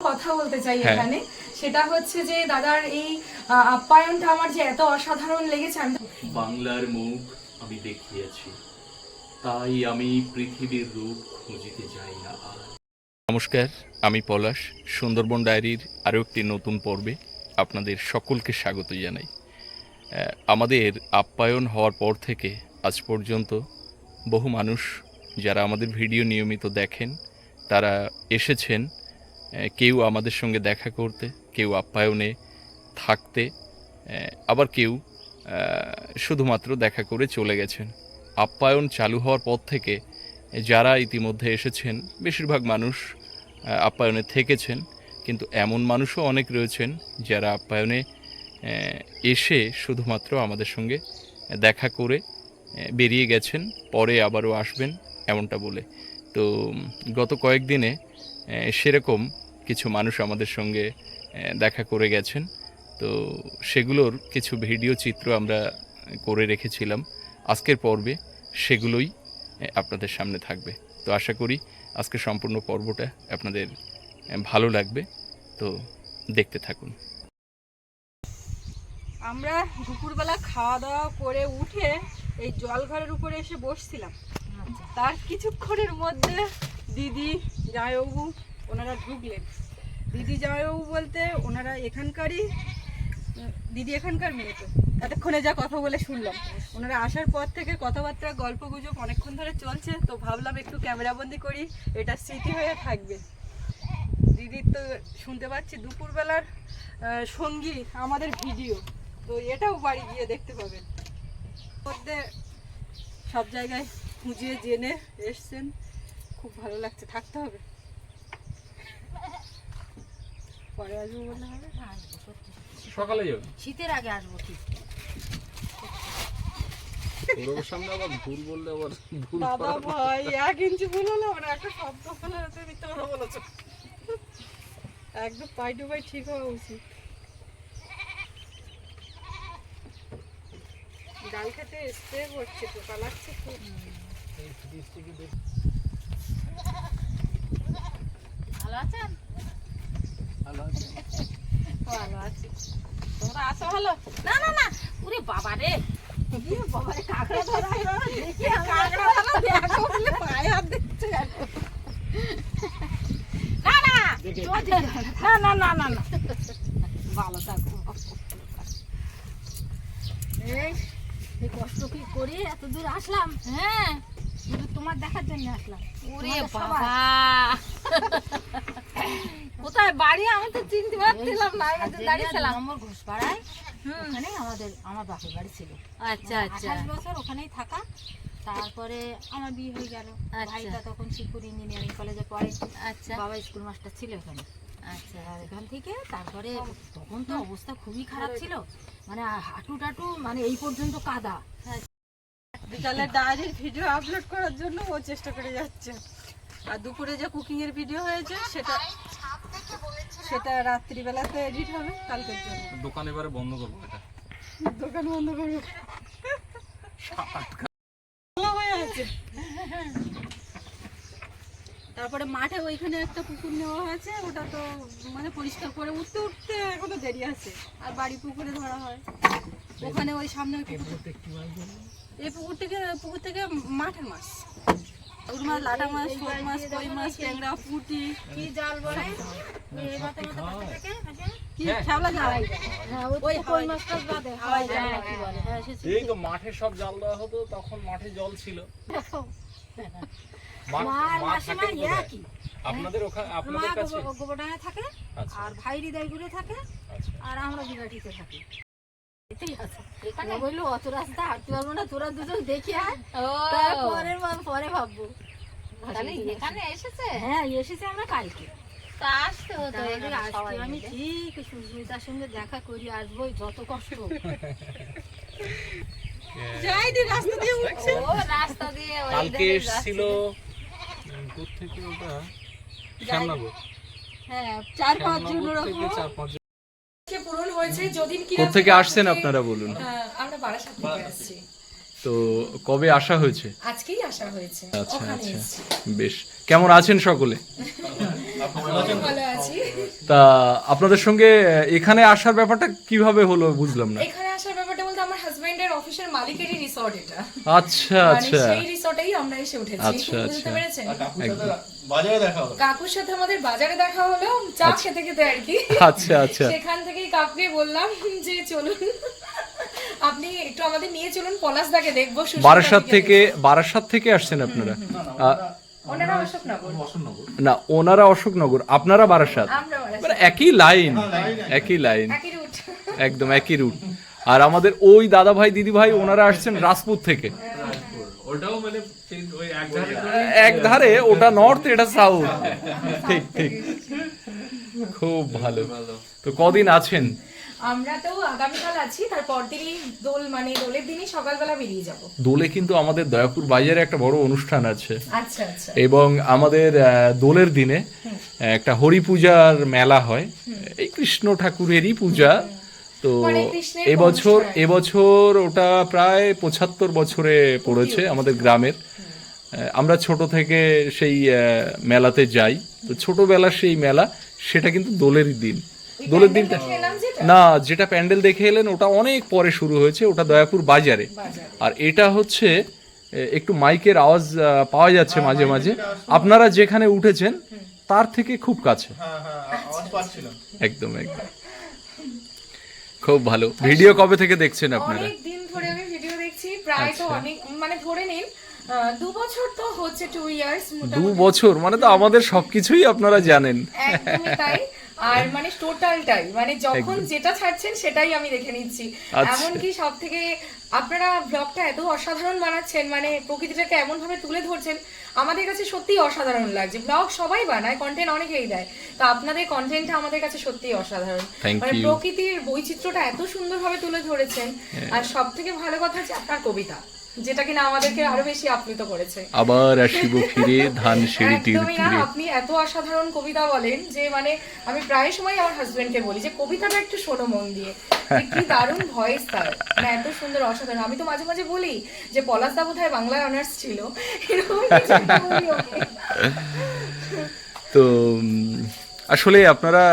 কথা বলতে চাই হ্যাঁ। এখানে। সেটা হচ্ছে যে দাদার এই আপ্যায়নটা আমার যে এত অসাধারণ লেগেছে আমি বাংলার মুখ আমি দেখিয়েছি। তাই আমি পৃথিবীর রূপ খুঁজিতে যাই না নমস্কার আমি পলাশ। সুন্দরবন ডায়েরির আরও একটি নতুন পর্বে আপনাদের সকলকে স্বাগত জানাই। আহ, আমাদের আপ্যায়ন হওয়ার পর থেকে আজ পর্যন্ত বহু মানুষ যারা আমাদের ভিডিও নিয়মিত দেখেন তারা এসেছেন কেউ আমাদের সঙ্গে দেখা করতে, কেউ আপ্যায়নে থাকতে আবার কেউ শুধুমাত্র দেখা করে চলে গেছেন। আপ্যায়ন চালু হওয়ার পর থেকে যারা ইতিমধ্যে এসেছেন, বেশিরভাগ মানুষ আপ্যায়নে থেকেছেন। কিন্তু এমন মানুষও অনেক রয়েছেন যারা আপ্যায়নে এসে শুধুমাত্র আমাদের সঙ্গে দেখা করে বেরিয়ে গেছেন, পরে আবারও আসবেন, এমনটা বলে। তো গত কয়েকদিনে সেরকম কিছু মানুষ আমাদের সঙ্গে দেখা করে গেছেন। তো সেগুলোর কিছু ভিডিও চিত্র আমরা করে রেখেছিলাম। আজকের পর্বে সেগুলোই আপনাদের সামনে থাকবে। তো আশা করি আজকে সম্পূর্ণ পর্বটা আপনাদের ভালো লাগবে। তো দেখতে থাকুন। আমরা দুপুরবেলা খাওয়া দাওয়া করে উঠে এই জলঘরের উপরে এসে বসছিলাম। তার কিছুক্ষণের মধ্যে দিদি জামাইবাবু ওনারা ঢুকলেন। দিদি জামাইবাবু বলতে ওনারা এখানকারই, দিদি এখানকার মেয়ে তো। এতক্ষণে যা কথা বলে শুনলাম। ওনারা আসার পর থেকে কথাবার্তা গল্প গুজব অনেকক্ষণ ধরে চলছে, তো ভাবলাম একটু ক্যামেরাবন্দি করি, এটা স্মৃতি হয়ে থাকবে। দিদির তো শুনতে পাচ্ছি দুপুরবেলার সঙ্গী, আমাদের ভিডিও। তো এটাও বাড়ি গিয়ে দেখতে পাবেন। মধ্যে সব জায়গায় খুঁজিয়ে জেনে এসছেন। খুব ভালো লাগছে, থাকতে হবে। পরে আসব বললে হবে? সকালে যাবে? শীতের আগে আসব ঠিক। ওর সামনে আবার ভুল বললে আবার ভুল দাদা ভাই এক ইঞ্চি ভুল হলো মানে একটা শব্দ বলে তুমি মিথ্যা কথা বলেছ। একদম পাই টু পাই ঠিক হওয়া উচিত। ডাল খেতে স্প্রে করছে পোকা লাগছে খুব ভালো আছেন? ভালো আছে। তোমরা ভালো? না না না। ওরে বাবা রে। বাবারে কাঁকড়া ধরা কাঁকড়া ধরা দেখো বলে পায়ে হাত দিচ্ছে। না না না না না না না। ভালো থাকো। এই এই কষ্ট কি করে? এত দূর আসলাম হ্যাঁ? তোমার দেখার জন্য আসলাম। ওরে বাবা। কোথায়? বাড়ি আমি তো চিনতে পারছিলাম না দাঁড়িয়েছিলাম নম্বর ঘোষপাড়ায় ওখানে আমাদের আমার বাপের বাড়ি ছিল। আচ্ছা আচ্ছা। আঠাশ বছর ওখানেই থাকা। তারপরে আমার বিয়ে হয়ে গেল। আচ্ছা। ভাইটা তখন শিবপুর ইঞ্জিনিয়ারিং কলেজে পড়ে। আচ্ছা। বাবা স্কুল মাস্টার ছিল এখানে আচ্ছা। আর এখান থেকে তারপরে তখন তো অবস্থা খুবই খারাপ ছিল। মানে হাঁটু টাটু মানে এই পর্যন্ত কাদা। বিকালে ডায়েরির ভিডিও আপলোড করার জন্য ও চেষ্টা করে যাচ্ছে। আর দুপুরে যে কুকিং এর ভিডিও হয়েছে সেটা সেটা রাত্রিবেলাতে এডিট হবে কালকের জন্য। দোকান এবারে বন্ধ করব এটা। দোকান বন্ধ করবে। তারপরে মাঠে ওইখানে একটা পুকুর নেওয়া হয়েছে ওটা তো মানে পরিষ্কার করে উঠতে উঠতে এখনও দেরি আছে আর বাড়ি পুকুরে ধরা হয়। ওখানে ওই সামনে এই পুকুর থেকে পুকুর থেকে মাঠের মাছ। ওগুলো মাছ লাটা মাছ শোল মাছ কই মাছ ট্যাংরা পুটি। কি জাল বলে? হ্যাঁ মাঠে সব জাল দেওয়া হতো তখন মাঠে জল ছিল। আপনাদের ওখানে আপনাদের কাছে? থাকে আচ্ছা। আর ভাই হৃদয়গুলো থাকে আচ্ছা। আর আমরা বিরাটিতে থাকি। এটাই আছে। এখানে বলল অত রাস্তা হাঁটতে পারব না তোরা দুজন দেখে আয়। ও। তারপরে পরে ভাববো। এখানে এসেছে? হ্যাঁ এসেছে আমরা কালকে। তা আসতে হতো আমি ঠিক সুস্মিতার সঙ্গে দেখা করি আসব যত কষ্ট। যাই দি রাস্তা দিয়ে উঠছে। ও রাস্তা দিয়ে কালকে এসেছিল দূর থেকে ওটা? শ্যামনগর। হ্যাঁ চার পাঁচ জন শ্যামনগর থেকে ওরকম। চার পাঁচ জন পূরণ হয়েছে যদি কোথেকে আসছেন আপনারা বলুন? হ্যাঁ, আমরা বারাসাত থেকে আসছি। তো কবে আসা হয়েছে? আজকেই আসা হয়েছে। আচ্ছা আচ্ছা। বেশ। কেমন আছেন সকলে? তা আপনাদের সঙ্গে এখানে আসার ব্যাপারটা কীভাবে হলো বুঝলাম না। এখানে আসার ব্যাপারটা বলতে আমার হাজবেন্ডের অফিসের মালিকেরই রিসর্ট এটা। আচ্ছা মানে আচ্ছা। সেই রিসর্টেই আমরা এসে উঠেছি। আচ্ছা, আচ্ছা। পেরেছেন? একদম। কাকুর সাথে আমাদের বাজারে দেখা হলো। চা খেতে খেতে আর কি। আচ্ছা আচ্ছা। সেখান থেকেই কাকুকে বললাম যে চলুন। আপনি একটু আমাদের নিয়ে চলুন পলাশদাকে দেখব বারাসাত থেকে বারাসাত থেকে আসছেন আপনারা আ, ওনারা অশোকনগর না ওনারা অশোকনগর আপনারা বারাসাত মানে একই লাইন একই লাইন একদম একই রুট আর আমাদের ওই দাদা ভাই দিদি ভাই ওনারা আসছেন রাজপুত থেকে ওটাও মানে সেই- ওই এক ধারে এক ধারে ওটা নর্থ এটা সাউথ ঠিক ঠিক খুব ভালো তো কদিন আছেন আমরা তো আগামীকাল আছি তারপর দিনই দোল মানে দোলের দিনই সকালবেলা বেরিয়ে যাব। দোলে কিন্তু আমাদের দয়াপুর বাজারে একটা বড় অনুষ্ঠান আছে। আচ্ছা আচ্ছা। এবং আমাদের দোলের দিনে একটা হরি পূজার মেলা হয়। এই কৃষ্ণ ঠাকুরেরই পূজা। তো মানে এবছর এবছর ওটা প্রায় পঁচাত্তর বছরে পড়েছে আমাদের গ্রামের। আমরা ছোট থেকে সেই মেলাতে যাই। তো ছোটবেলার সেই মেলা সেটা কিন্তু দোলেরই দিন। দোলের দিনটা? না যেটা প্যান্ডেল দেখে এলেন ওটা অনেক পরে শুরু হয়েছে ওটা দয়াপুর বাজারে। আর এটা হচ্ছে একটু মাইকের আওয়াজ পাওয়া যাচ্ছে মাঝে মাঝে। আপনারা যেখানে উঠেছেন তার থেকে খুব কাছে। একদম একদম। খুব ভালো। ভিডিও কবে থেকে দেখছেন আপনারা? অনেক দিন ধরে আমি ভিডিও দেখছি প্রায় তো অনেক মানে ধরে নিন দু বছর তো হচ্ছে টু ইয়ার্স দু বছর মানে তো আমাদের সবকিছুই আপনারা জানেন। একদমই তাই। আর মানে টোটালটাই মানে যখন যেটা ছাড়ছেন সেটাই আমি দেখে নিচ্ছি। আচ্ছা। এমনকি সব থেকে আপনারা ব্লগটা এত অসাধারণ বানাচ্ছেন মানে প্রকৃতিটাকে এমন ভাবে তুলে ধরছেন আমাদের কাছে সত্যি অসাধারণ লাগছে। ব্লগ সবাই বানায় কন্টেন্ট অনেকেই দেয়। তো আপনাদের কন্টেন্টটা আমাদের কাছে সত্যি অসাধারণ। মানে প্রকৃতির বৈচিত্র্যটা এত সুন্দরভাবে তুলে ধরেছেন। আর সব থেকে ভালো কথা হচ্ছে আপনার কবিতা। যেটা কিনা আমাদেরকে আরও বেশি আপ্লুত করেছে। আবার আসিব ফিরে ধান একদমই তীরে আপনি এত অসাধারণ কবিতা বলেন যে মানে আমি প্রায় সময় আমার হাজবেন্ডকে বলি যে কবিতাটা একটু শোনো মন দিয়ে। যে কি দারুণ ভয়েস তার। মানে এত সুন্দর অসাধারণ। আমি তো মাঝে মাঝে বলি যে পলাশদা বোধহয় বাংলায় অনার্স ছিল। এরকম। তো আসলে আপনারা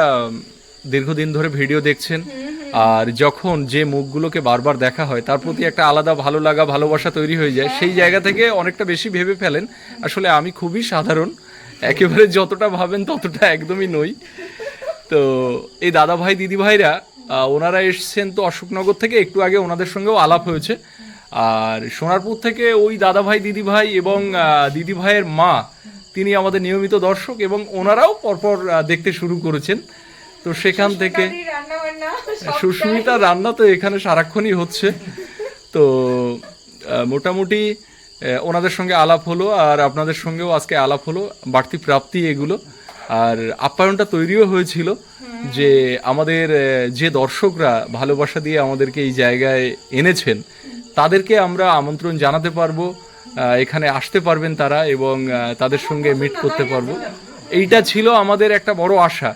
দীর্ঘদিন ধরে ভিডিও দেখছেন। আর যখন যে মুখগুলোকে বারবার দেখা হয় তার প্রতি একটা আলাদা ভালো লাগা ভালোবাসা তৈরি হয়ে যায়। সেই জায়গা থেকে অনেকটা বেশি ভেবে ফেলেন। আসলে আমি খুবই সাধারণ। একেবারে যতটা ভাবেন ততটা একদমই নই। তো এই দাদা ভাই দিদি ভাইরা ওনারা এসছেন তো অশোকনগর থেকে। একটু আগে ওনাদের সঙ্গেও আলাপ হয়েছে। আর সোনারপুর থেকে ওই দাদা ভাই দিদি ভাই এবং দিদি ভাইয়ের মা তিনি আমাদের নিয়মিত দর্শক এবং ওনারাও পরপর দেখতে শুরু করেছেন। তো সেখান থেকে সুস্মিতা রান্না তো এখানে সারাক্ষণই হচ্ছে। তো মোটামুটি ওনাদের সঙ্গে আলাপ হলো আর আপনাদের সঙ্গেও আজকে আলাপ হলো বাড়তি প্রাপ্তি এগুলো। আর আপ্যায়নটা তৈরিও হয়েছিল যে আমাদের যে দর্শকরা ভালোবাসা দিয়ে আমাদেরকে এই জায়গায় এনেছেন তাদেরকে আমরা আমন্ত্রণ জানাতে পারব এখানে আসতে পারবেন তারা এবং তাদের সঙ্গে মিট করতে পারব। এইটা ছিল আমাদের একটা বড় আশা।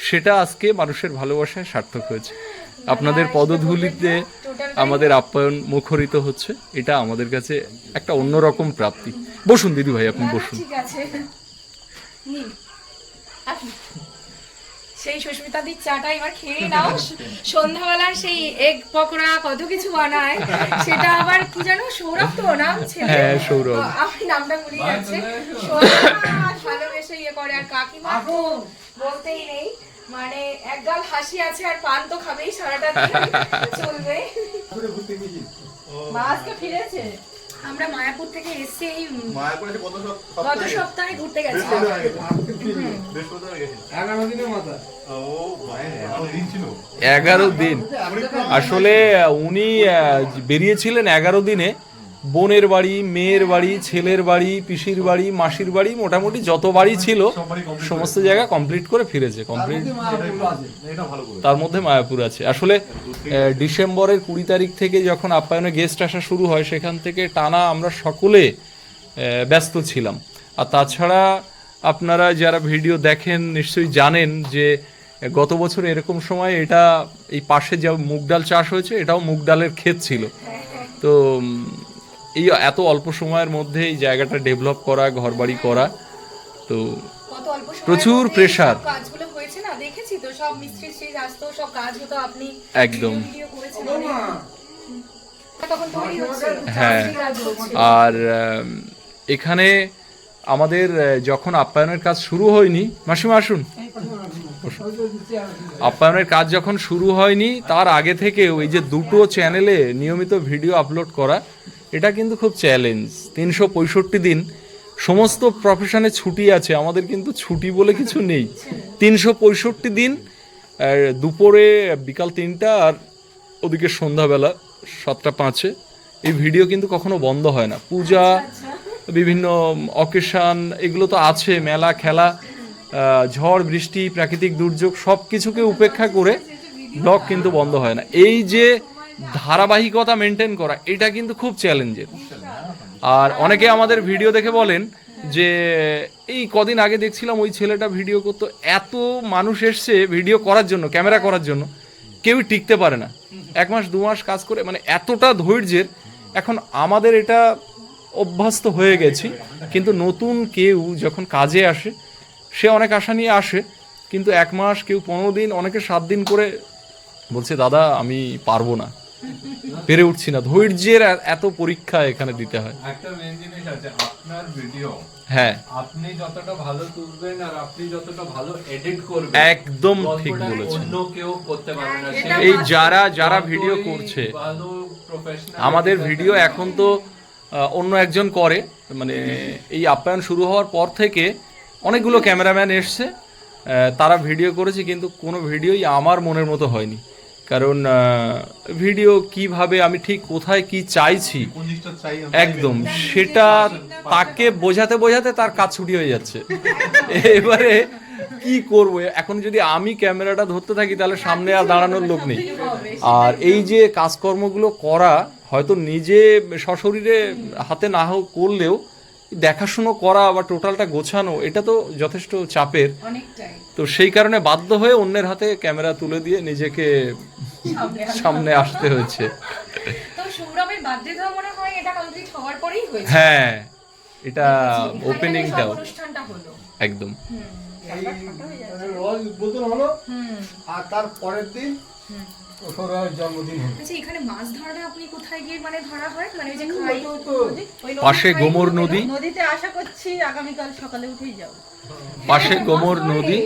সেটা আজকে মানুষের ভালোবাসায় সার্থক হয়েছে। আপনাদের পদধূলিতে আমাদের আপ্যায়ন মুখরিত হচ্ছে। এটা আমাদের কাছে একটা অন্যরকম প্রাপ্তি। বসুন দিদি ভাই আপনি বসুন। ঠিক আছে। সেই সুস্মিতাদির চাটা এবার খেয়ে নাও। সন্ধ্যাবেলার সেই এগ পকোড়া কত কিছু বানায় সেটা আবার কি জানো সৌরভ তো নাম ছেলে। হ্যাঁ, সৌরভ। আমার নামটা ভুলে যাচ্ছে। সৌরভ ভালোবেসে ইয়ে করে আর কাকিমা বলতেই নেই। মানে একগাল হাসি আছে আর পান তো খাবেই সারাটা চলবে। আজকে ফিরেছে। আমরা মায়াপুর থেকে এসে এই গত সপ্তাহে ঘুরতে গেছিলাম। এগারো দিন আসলে উনি বেরিয়েছিলেন এগারো দিনে। বোনের বাড়ি মেয়ের বাড়ি ছেলের বাড়ি পিসির বাড়ি মাসির বাড়ি মোটামুটি যত বাড়ি ছিল সমস্ত জায়গা কমপ্লিট করে ফিরেছে কমপ্লিট তার মধ্যে মায়াপুর আছে। আসলে ডিসেম্বরের কুড়ি তারিখ থেকে যখন আপ্যায়নে গেস্ট আসা শুরু হয় সেখান থেকে টানা আমরা সকলে ব্যস্ত ছিলাম। আর তাছাড়া আপনারা যারা ভিডিও দেখেন নিশ্চয়ই জানেন যে গত বছর এরকম সময় এটা এই পাশে যে মুগ ডাল চাষ হয়েছে এটাও মুগ ডালের ক্ষেত ছিল। তো এই এত অল্প সময়ের মধ্যে এই জায়গাটা ডেভেলপ করা ঘরবাড়ি করা তো কত অল্প সময়ের প্রচুর। সব কাজগুলো হয়েছে না দেখেছি তো সব মিস্ত্রি স্ত্রী আসতো সব কাজ হতো আপনি একদম। হ্যাঁ। আর এখানে আমাদের যখন আপ্যায়নের কাজ শুরু হয়নি মাসিমা আসুন আপ্যায়নের কাজ যখন শুরু হয়নি তার আগে থেকে ওই যে দুটো চ্যানেলে নিয়মিত ভিডিও আপলোড করা এটা কিন্তু খুব চ্যালেঞ্জ তিনশো পঁয়ষট্টি দিন সমস্ত প্রফেশনে ছুটি আছে আমাদের কিন্তু ছুটি বলে কিছু নেই। তিনশো পঁয়ষট্টি দিন দুপুরে বিকাল তিনটা আর ওদিকে সন্ধ্যাবেলা সাতটা পাঁচে। এই ভিডিও কিন্তু কখনো বন্ধ হয় না। পূজা বিভিন্ন অকেশান এগুলো তো আছে মেলা খেলা ঝড় বৃষ্টি প্রাকৃতিক দুর্যোগ সব কিছুকে উপেক্ষা করে ব্লগ কিন্তু বন্ধ হয় না। এই যে ধারাবাহিকতা মেনটেন করা, এটা কিন্তু খুব চ্যালেঞ্জের আর অনেকে আমাদের ভিডিও দেখে বলেন যে, এই কদিন আগে দেখছিলাম ওই ছেলেটা ভিডিও করতো, এত মানুষ এসছে ভিডিও করার জন্য ক্যামেরা করার জন্য, কেউই টিকতে পারে না। এক মাস, দু মাস কাজ করে মানে এতটা ধৈর্যের, এখন আমাদের এটা অভ্যস্ত হয়ে গেছি। কিন্তু নতুন কেউ যখন কাজে আসে, সে অনেক আশা নিয়ে আসে, কিন্তু এক মাস, কেউ পনেরো দিন, অনেকে সাত দিন করে বলছে, দাদা, আমি পারব না। পেরে উঠছি না। ধৈর্যের এত পরীক্ষা এখানে দিতে হয়। একটা মেন জিনিস আছে আপনার ভিডিও হ্যাঁ। আপনি যতটা ভালো তুলবেন আর আপনি যতটা ভালো এডিট করবেন একদম ঠিক বলেছেন। অন্য কেউ করতে পারবে না। এই যারা যারা ভিডিও করছে আমাদের ভিডিও এখন তো অন্য একজন করে মানে এই আপ্যায়ন শুরু হওয়ার পর থেকে অনেকগুলো ক্যামেরাম্যান এসছে তারা ভিডিও করেছে কিন্তু কোনো ভিডিওই আমার মনের মতো হয়নি। কারণ ভিডিও কীভাবে আমি ঠিক কোথায় কি চাইছি? একদম, সেটা তাকে বোঝাতে বোঝাতে তার কাজ ছুটি হয়ে যাচ্ছে। এবারে কি করব? এখন যদি আমি ক্যামেরাটা ধরতে থাকি, তাহলে সামনে আর দাঁড়ানোর লোক নেই। আর এই যে কাজকর্মগুলো করা, হয়তো নিজে সশরীরে হাতে না হোক করলেও দেখাশুনো করা বা টোটালটা গোছানো এটা তো যথেষ্ট চাপের। তো সেই কারণে বাধ্য হয়ে অন্যের হাতে ক্যামেরা তুলে দিয়ে নিজেকে সামনে আসতে হয়েছে। হয় এটা কমপ্লিট হওয়ার পরেই হয়েছে। হ্যাঁ এটা এখানে ওপেনিংটাও একদম। রোজ উদ্বোধন হলো আর তার পরের দিন জন্মদিন আচ্ছা এখানে মাছ ধরাটা আপনি কোথায় গিয়ে? মানে ধরা হয়? মানে ওই যে খাই পাশে গোমর নদী। নদীতে আশা করছি আগামীকাল সকালে উঠেই পাশে গোমর নদী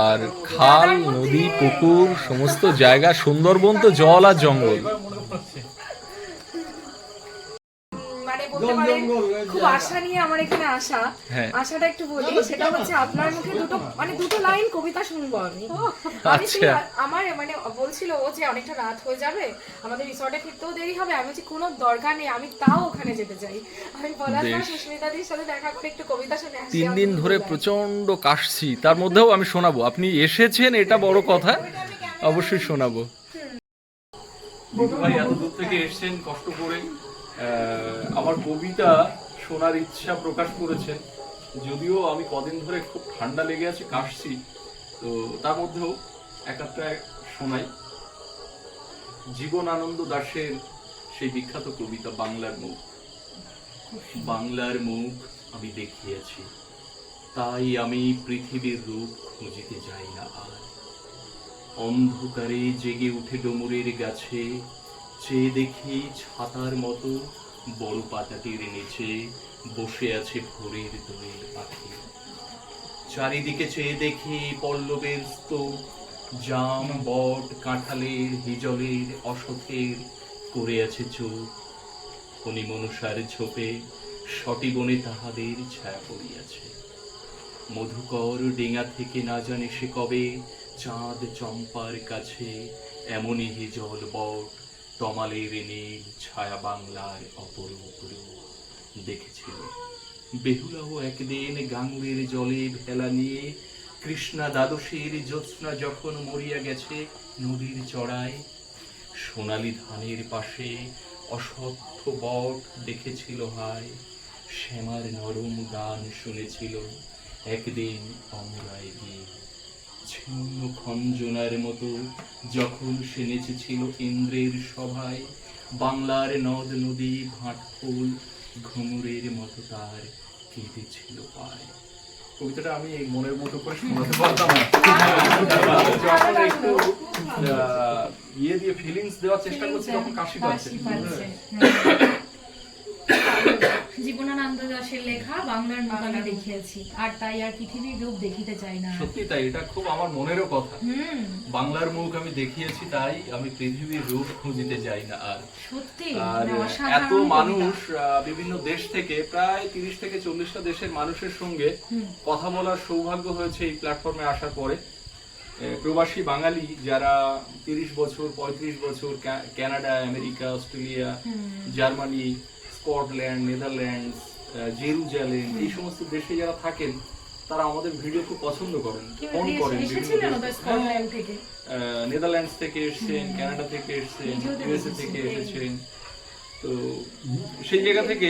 আর খাল নদী পুকুর সমস্ত জায়গা সুন্দরবন তো জল আর জঙ্গল। বলতে পারেন খুব আশা নিয়ে আমার এখানে আসা। হ্যাঁ। আশাটা একটু বলি সেটা হচ্ছে আপনার মুখে দুটো মানে দুটো লাইন কবিতা শুনব আমি। আমি আচ্ছা। আমার মানে বলছিল ও যে অনেকটা রাত হয়ে যাবে আমাদের রিসর্টে ফিরতেও দেরি হবে আমি বলছি কোনো দরকার নেই আমি তাও ওখানে যেতে চাই। আমি বেশ। সুস্মিতাদির সাথে দেখা করে একটু কবিতা শুনে আসি তিন দিন ধরে প্রচণ্ড কাশছি তার মধ্যেও আমি শোনাবো। আপনি এসেছেন এটা বড় কথা অবশ্যই শোনাবো। ভাই এত দূর থেকে এসেছেন কষ্ট করে। আমার কবিতা শোনার ইচ্ছা প্রকাশ করেছেন যদিও আমি কদিন ধরে খুব ঠান্ডা লেগে আছে, কাশছি, তো তার মধ্যেও এক একটা শোনাই। জীবনানন্দ দাশের সেই বিখ্যাত কবিতা বাংলার মুখ। বাংলার মুখ আমি দেখিয়েছি, তাই আমি পৃথিবীর রূপ খুঁজিতে যাই না আর। অন্ধকারে জেগে উঠে ডুমুরের গাছে চেয়ে দেখি ছাতার মতো বড় পাতাটির নিচে বসে আছে ভোরের দোয়েল পাখি। চারিদিকে চেয়ে দেখি পল্লবের স্তূপ, জাম, বট, কাঁঠালের, হিজলের অশথের করে আছে চোখ। ফণি মনুষার ঝোপে সটি বনে তাহাদের ছায়া পড়িয়াছে। মধুকর ডিঙা থেকে না জানে সে কবে চাঁদ চম্পার কাছে এমনই হিজল বট তমালের নীল ছায়া বাংলার অপরূপ রূপ দেখেছিল। বেহুলাও একদিন গাঙ্গের জলে ভেলা নিয়ে কৃষ্ণা দ্বাদশীর জ্যোৎস্না যখন মরিয়া গেছে নদীর চড়ায়, সোনালি ধানের পাশে অসত্য বট দেখেছিল হায়, শ্যামার নরম গান শুনেছিল একদিন অমরায় গিয়ে। ছিন্ন খঞ্জনার মতো যখন সে নেচেছিল ইন্দ্রের সভায় বাংলার নদ নদী ভাট ফুল ঘুঙুরের মতো তার কেঁদেছিল পায়। কবিতাটা আমি এই মনের মতো করে শোনাতে পারতাম। যখন একটু আহ, ইয়ে দিয়ে ফিলিংস দেওয়ার চেষ্টা করছি তখন কাশি কাশি পাচ্ছে। জীবনানন্দ দাশের লেখা বাংলার মুখ আমি দেখিয়েছি। আর তাই আর পৃথিবীর রূপ দেখিতে চাই না। সত্যি তাই এটা খুব আমার মনেরও কথা। বাংলার মুখ আমি দেখিয়েছি তাই আমি পৃথিবীর রূপ খুঁজিতে যাই না আর। সত্যি আর মানে এত মানুষ বিভিন্ন দেশ থেকে প্রায় তিরিশ থেকে চল্লিশটা দেশের মানুষের সঙ্গে কথা বলার সৌভাগ্য হয়েছে এই প্ল্যাটফর্মে আসার পরে। প্রবাসী বাঙালি যারা তিরিশ বছর পঁয়ত্রিশ বছর ক্যা- Canada America Australia Germany Scotland Netherlands Jerusalem এই সমস্ত দেশে যারা থাকেন তারা আমাদের ভিডিও খুব পছন্দ করেন ফোন করেন আহ, নেদারল্যান্ডস থেকে এসেছেন কানাডা থেকে এসেছেন ইউএসএ থেকে এসেছেন। তো সেই জায়গা থেকে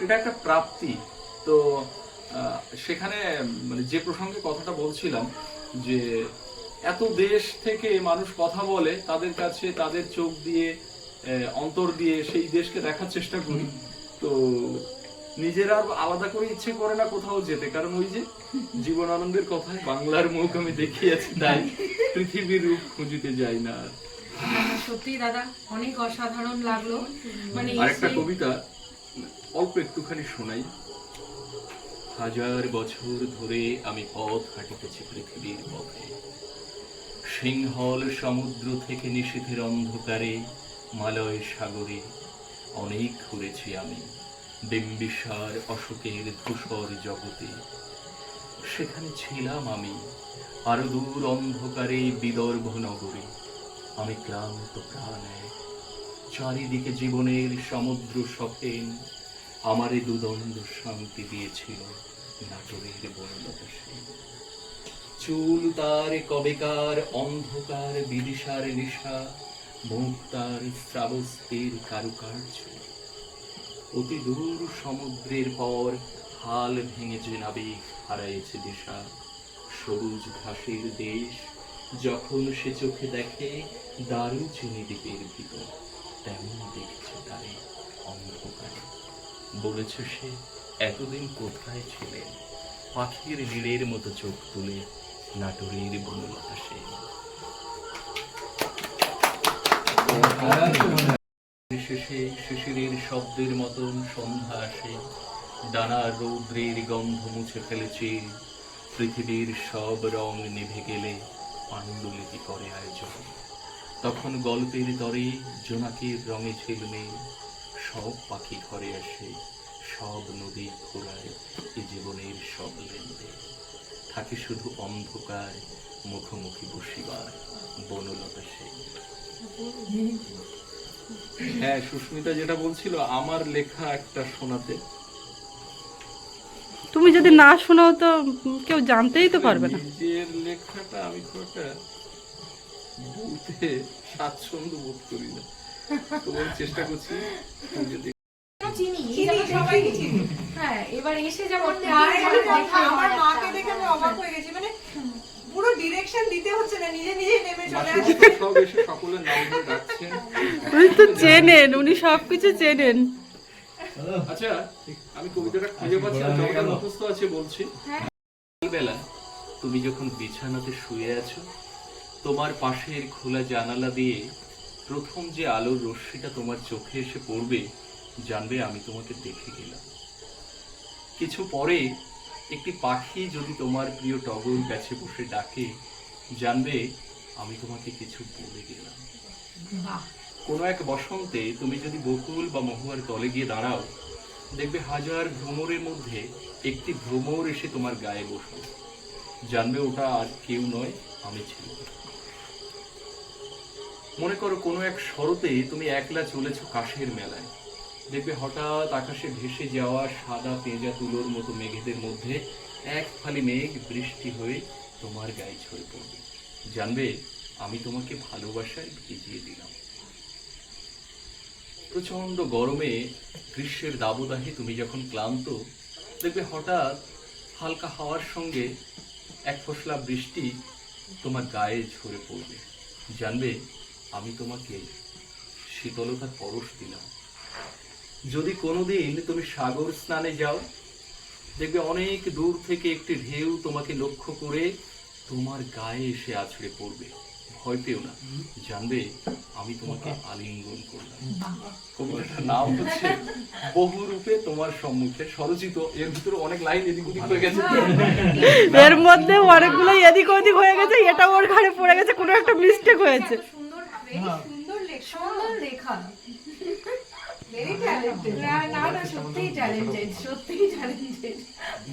এটা একটা প্রাপ্তি। তো সেখানে মানে যে প্রসঙ্গে কথাটা বলছিলাম যে এত দেশ থেকে মানুষ কথা বলে তাদের কাছে তাদের চোখ দিয়ে অন্তর দিয়ে সেই দেশকে দেখার চেষ্টা করি। তো নিজেরা আর আলাদা করে ইচ্ছে করে না কোথাও যেতে। কারণ ওই যে জীবন আনন্দের কথায় বাংলার মুখ আমি দেখিয়েছি তাই পৃথিবীর রূপ খুঁজিতে যাই না সত্যি দাদা অনেক অসাধারণ লাগল। মানে আরেকটা কবিতা অল্প একটুখানি শোনাই। হাজার বছর ধরে আমি পথ হাঁটিতেছি পৃথিবীর পথে। সিংহল সমুদ্র থেকে নিশীথের অন্ধকারে মালয় সাগরে অনেক ঘুরেছি আমি বিম্বিসার অশোকের ধূসর জগতে সেখানে ছিলাম আমি, আরও দূর অন্ধকারে বিদর্ভ নগরে আমি ক্লান্ত প্রাণ এক। চারিদিকে জীবনের সমুদ্র সফেন আমারে দুদণ্ড শান্তি দিয়েছিল নাটোরের বনলতা চুল তার কবেকার অন্ধকার বিদিশার নিশা মুখ তার শ্রাবস্তির কারুকার্য। অতি দূর সমুদ্রের পর হাল ভেঙেছে নাবিক হারাইছে দিশা, সবুজ ঘাসের দেশ যখন সে চোখে দেখে দারু চিনি দ্বীপের ভিতর, তেমন দেখছে তারে অন্ধকারে। বলেছে সে, এতদিন কোথায় ছিলেন? পাখির নীড়ের মতো চোখ তুলে নাটোরের বনলতা সেন। শেষে শিশিরের শব্দের মতন সন্ধ্যা আসে। ডানার রৌদ্রের গন্ধ মুছে ফেলেছে। পৃথিবীর সব রং নিভে গেলে পাণ্ডুলিপি করে আয়োজন। তখন গল্পের তরে জোনাকির রঙে ঝিলমে সব পাখি ঘরে আসে, সব নদী ঘোরায় এ জীবনের সব লেনদেন। থাকে শুধু অন্ধকার, মুখোমুখি বসিবার বনলতা সেন হ্যাঁ সুস্মিতা যেটা বলছিল আমার লেখা একটা শোনাতে। তুমি যদি না শোনাও তো কেউ জানতেই তো পারবে না। নিজের লেখাটা আমি খুব একটা বলতে স্বাচ্ছন্দ্য বোধ করি না। তোমার চেষ্টা করছি তুমি যদি চিনি? সবাইকে চিনি। হ্যাঁ এবার এসে যেমন আমার মাকে দেখে আমি অবাক হয়ে গেছি। মানে পুরো ডিরেকশন দিতে হচ্ছে না নিজে নিজেই নেমে চলে আসছে সব এসে সকলের নাম ধরে ডাকছেন। উনি তো চেনেন উনি সবকিছু চেনেন। আচ্ছা আমি কবিতাটা খুঁজে পাচ্ছি না যতটা মুখস্থ আছে বলছি। বেলা তুমি যখন বিছানাতে শুয়ে আছো তোমার পাশের খোলা জানালা দিয়ে প্রথম যে আলোর রশ্মিটা তোমার চোখে এসে পড়বে জানবে আমি তোমাকে দেখে গেলাম। কিছু পরে একটি পাখি যদি তোমার প্রিয় টগর গাছে বসে ডাকে জানবে আমি তোমাকে কিছু বলে গেলাম। কোনো এক বসন্তে তুমি যদি বকুল বা মহুয়ার তলে গিয়ে দাঁড়াও দেখবে হাজার ভ্রমরের মধ্যে একটি ভ্রমর এসে তোমার গায়ে বসবে। জানবে ওটা আর কেউ নয় আমি ছিল। মনে করো কোনো এক শরতে তুমি একলা চলেছো কাশের মেলায়। দেখবে হঠাৎ আকাশে ভেসে যাওয়া সাদা পেঁজা তুলোর মতো মেঘেদের মধ্যে এক ফালি মেঘ বৃষ্টি হয়ে তোমার গায়ে ছড়ে পড়বে। জানবে, আমি তোমাকে ভালোবাসায় ভিজিয়ে দিলাম। প্রচণ্ড গরমে গ্রীষ্মের দাবদাহে তুমি যখন ক্লান্ত, দেখবে হঠাৎ হালকা হাওয়ার সঙ্গে এক ফসলা বৃষ্টি তোমার গায়ে ঝরে পড়বে। জানবে, আমি তোমাকে শীতলতার পরশ দিলাম। যদি কোনোদিন তুমি সাগর স্নানে যাও দেখবে অনেক দূর থেকে একটি ঢেউ তোমাকে লক্ষ্য করে তোমার গায়ে এসে আছড়ে পড়বে। ভয় পেও না। জানবে আমি তোমাকে আলিঙ্গন করলাম। কবিতাটার নাম হচ্ছে বহু রূপে তোমার সম্মুখে স্বরচিত এর ভিতরে অনেক লাইন এদিক ওদিক হয়ে গেছে। এর মধ্যে অনেকগুলো এদিক ওদিক হয়ে গেছে এটা ওর ঘাড়ে পড়ে গেছে কোনো একটা মিস্টেক হয়েছে। সুন্দর সুন্দর লেখা। না না না সত্যিই ট্যালেন্টেড সত্যিই ট্যালেন্টেড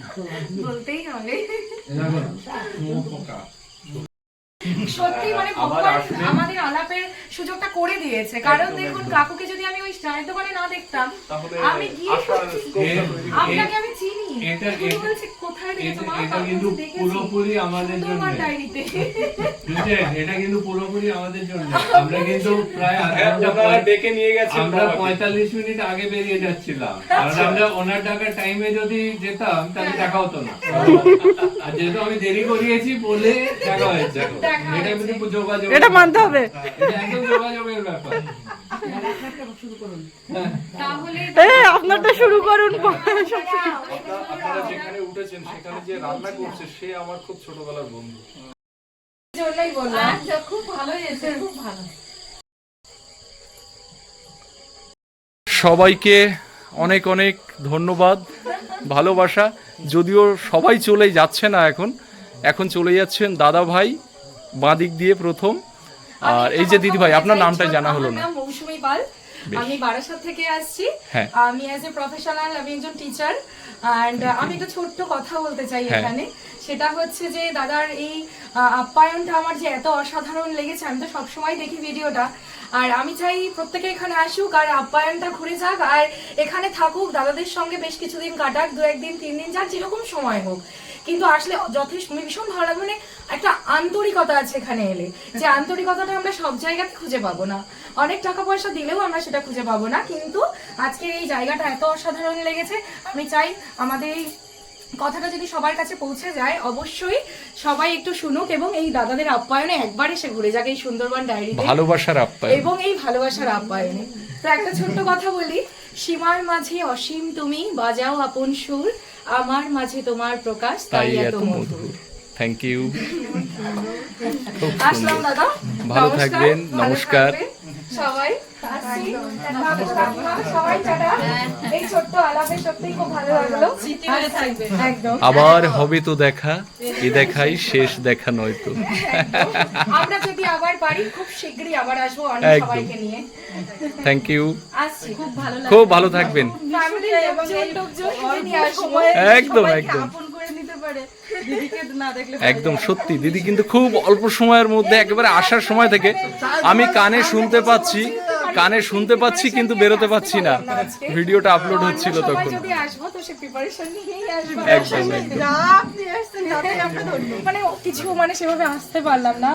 বলতেই হবে। সত্যি মানে ভগবান আমাদের আলাপের সুযোগটা করে দিয়েছে। কারণ দেখুন কাকুকে যদি আমি ওই চায়ের দোকানে না দেখতাম আমি গিয়ে আপনাকে আমি চিনি। এটা- উনি এটা- বলছে কোথায় এটা কিন্তু পুরোপুরি আমাদের জন্য। এটা কিন্তু পুরোপুরি আমাদের জন্য। আমরা কিন্তু প্রায় আধ হ্যাঁ, ডেকে নিয়ে আমরা পঁয়তাল্লিশ মিনিট আগে বেরিয়ে যাচ্ছিলাম। কারণ আমরা ওনার ডাকার টাইমে যদি যেতাম তাহলে দেখা হতো না। আর যেহেতু আমি দেরি করিয়েছি বলে দেখা হয়েছে এটা মানতে হবে। এটা একদম যোগাযোগের ব্যাপার। তাহলে এই আপনারটা শুরু করুন আপনারা- যেখানে উঠেছেন সেখানে যে রান্না করছে সে আমার খুব ছোটবেলার বন্ধু। আচ্ছা খুব ভালো খুব ভালো। সবাইকে অনেক অনেক ধন্যবাদ ভালোবাসা। যদিও সবাই চলে যাচ্ছে না এখন এখন চলে যাচ্ছেন দাদা ভাই বাঁদিক দিয়ে প্রথম। আর এই যে দিদি ভাই আপনার নামটা জানা হলো না। মৌসুমী পাল। আমি বারাসাত থেকে আসছি। হ্যাঁ। আমি অ্যাজ এ প্রফেশনাল আমি একজন টিচার অ্যান্ড আমি একটা ছোট্ট কথা বলতে চাই হ্যাঁ। এখানে। সেটা হচ্ছে যে দাদার এই আপ্যায়নটা আমার যে এত অসাধারণ লেগেছে আমি তো সবসময় দেখি ভিডিওটা আর আমি চাই প্রত্যেকে এখানে আসুক, আর আপ্যায়নটা ঘুরে যাক, আর এখানে থাকুক, দাদাদের সঙ্গে বেশ কিছুদিন কাটাক, দু একদিন, তিন দিন যাক, যেরকম সময় হোক। কিন্তু আসলে যথেষ্ট ভীষণ ভালো লাগবে মানে একটা আন্তরিকতা আছে এখানে এলে। যে আন্তরিকতাটা আমরা সব জায়গাতে খুঁজে পাবো না। অনেক টাকা পয়সা দিলেও আমরা সেটা খুঁজে পাবো না, কিন্তু আজকের এই জায়গাটা এত অসাধারণ লেগেছে। আমি চাই আমাদের এই কথাটা যদি সবার কাছে পৌঁছে যায় অবশ্যই সবাই একটু শুনুক এবং এই দাদাদের আপ্যায়নে একবার এসে ঘুরে যাক এই সুন্দরবন ডায়েরিতে। ভালোবাসার আপ্যায়ন। এবং এই ভালোবাসার আপ্যায়নে। তো একটা ছোট্ট কথা বলি সীমার মাঝে অসীম তুমি বাজাও আপন সুর আমার মাঝে তোমার প্রকাশ তাই এত মধুর। থ্যাংক ইউ খুব আসলাম সুন্দর। দাদা ভালো থাকবেন, নমস্কার। সবাই। আসছি। কাকিমা, সবাই টাটা। এই ছোট্ট আলাপে সত্যি খুব ভালো লাগল। একদম। আবার হবে তো দেখা। এ দেখাই শেষ দেখা নয় তো। আমরা যদি আবার পারি খুব শীঘ্রই আবার আসব অনেক একদম। সবাইকে নিয়ে। থ্যাংক ইউ খুব খুব ভালো থাকবেন। একদম একদম। আপন করে নিতে পারে। দিদিকে না দেখলে একদম সত্যি। দিদি কিন্তু খুব অল্প সময়ের মধ্যে একেবারে আসার সময় থেকে আমি কানে শুনতে পাচ্ছি। কানে শুনতে পাচ্ছি কিন্তু বেরোতে পাচ্ছি না। ভিডিওটা আপলোড হচ্ছিল তখন। একদম মানে কিছু মানে সেভাবে আসতে পারলাম না।